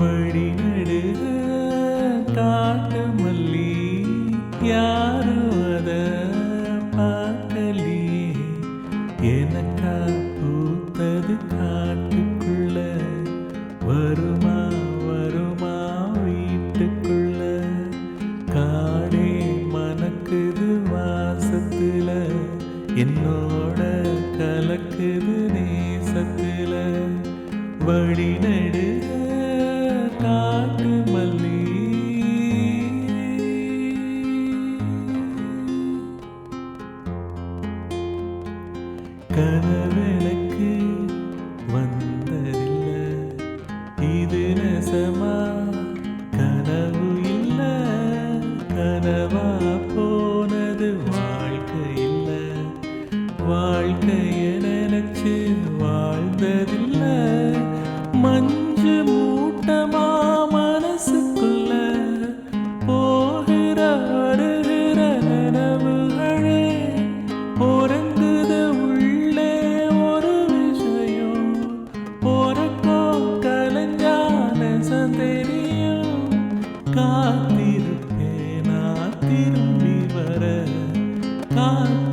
வழி நடுக காட்டு மல்லி யாரும் அத பார்க்கலையே எனக்கா பூத்தது காட்டுக்குள்ள வருமா வருமா வீட்டுக்குள்ள. காடே மணக்குது வாசத்துல என்னோட கலக்குது நேசத்துல. வழி நடுக கனவெனக்கு வந்ததில்லை. இது நெசமா? கனவு இல்லை. கனவா போனது வாழ்க்கை திரும்பி வர காத்து